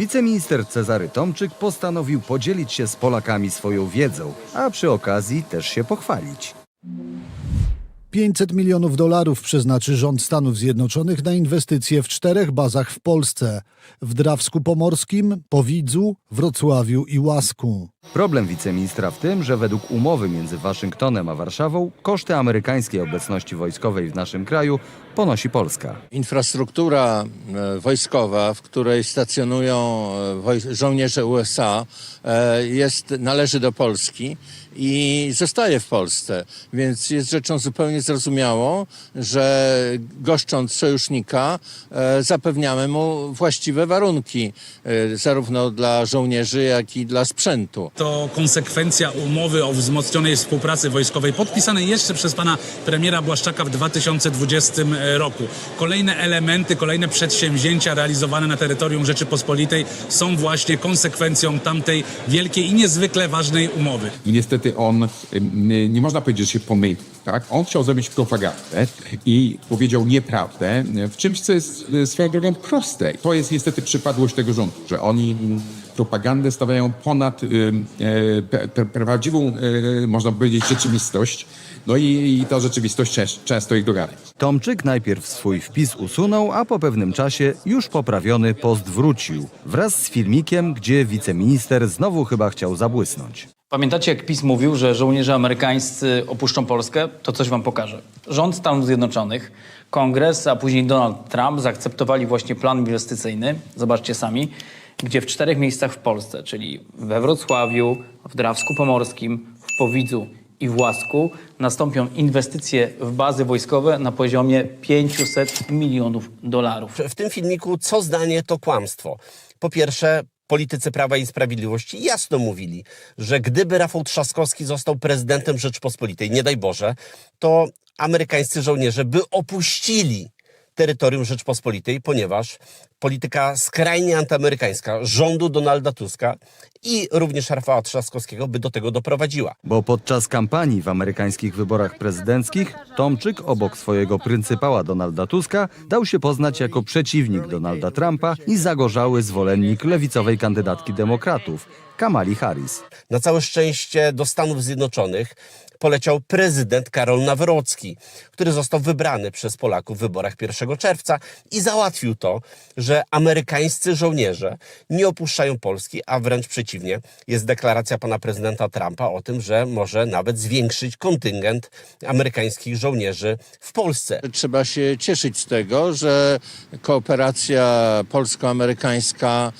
Wiceminister Cezary Tomczyk postanowił podzielić się z Polakami swoją wiedzą, a przy okazji też się pochwalić. 500 milionów dolarów przeznaczy rząd Stanów Zjednoczonych na inwestycje w czterech bazach w Polsce: w Drawsku Pomorskim, Powidzu, Wrocławiu i Łasku. Problem wiceministra w tym, że według umowy między Waszyngtonem a Warszawą koszty amerykańskiej obecności wojskowej w naszym kraju ponosi Polska. Infrastruktura e, wojskowa, w której stacjonują e, żołnierze USA, e, jest, należy do Polski i zostaje w Polsce. Więc jest rzeczą zupełnie zrozumiałą, że goszcząc sojusznika, e, zapewniamy mu właściwe warunki, e, zarówno dla żołnierzy, jak i dla sprzętu. To konsekwencja umowy o wzmocnionej współpracy wojskowej podpisanej jeszcze przez pana premiera Błaszczaka w 2020 roku. Kolejne elementy, kolejne przedsięwzięcia realizowane na terytorium Rzeczypospolitej są właśnie konsekwencją tamtej wielkiej i niezwykle ważnej umowy. I niestety on, nie można powiedzieć, że się pomylił. Tak? On chciał zrobić propagandę i powiedział nieprawdę w czymś, co jest y, swoją drogą proste. To jest niestety przypadłość tego rządu, że oni propagandę stawiają ponad e, pe- prawdziwą, e, można powiedzieć, rzeczywistość. No i, i ta rzeczywistość częs- często ich dogania. Tomczyk najpierw swój wpis usunął, a po pewnym czasie już poprawiony post wrócił. Wraz z filmikiem, gdzie wiceminister znowu chyba chciał zabłysnąć. Pamiętacie, jak PiS mówił, że żołnierze amerykańscy opuszczą Polskę? To coś wam pokażę. Rząd Stanów Zjednoczonych, Kongres, a później Donald Trump zaakceptowali właśnie plan inwestycyjny, zobaczcie sami, gdzie w czterech miejscach w Polsce, czyli we Wrocławiu, w Drawsku Pomorskim, w Powidzu i w Łasku nastąpią inwestycje w bazy wojskowe na poziomie 500 milionów dolarów. w tym filmiku co zdanie to kłamstwo. Po pierwsze, politycy Prawa i Sprawiedliwości jasno mówili, że gdyby Rafał Trzaskowski został prezydentem Rzeczpospolitej, nie daj Boże, to amerykańscy żołnierze by opuścili terytorium Rzeczpospolitej, ponieważ polityka skrajnie antyamerykańska rządu Donalda Tuska i również Rafała Trzaskowskiego by do tego doprowadziła. Bo podczas kampanii w amerykańskich wyborach prezydenckich Tomczyk obok swojego pryncypała Donalda Tuska dał się poznać jako przeciwnik Donalda Trumpa i zagorzały zwolennik lewicowej kandydatki demokratów Kamali Harris. Na całe szczęście do Stanów Zjednoczonych poleciał prezydent Karol Nawrocki, który został wybrany przez Polaków w wyborach 1 czerwca i załatwił to, że amerykańscy żołnierze nie opuszczają Polski, a wręcz przeciwnie. Jest deklaracja pana prezydenta Trumpa o tym, że może nawet zwiększyć kontyngent amerykańskich żołnierzy w Polsce. Trzeba się cieszyć z tego, że kooperacja polsko-amerykańska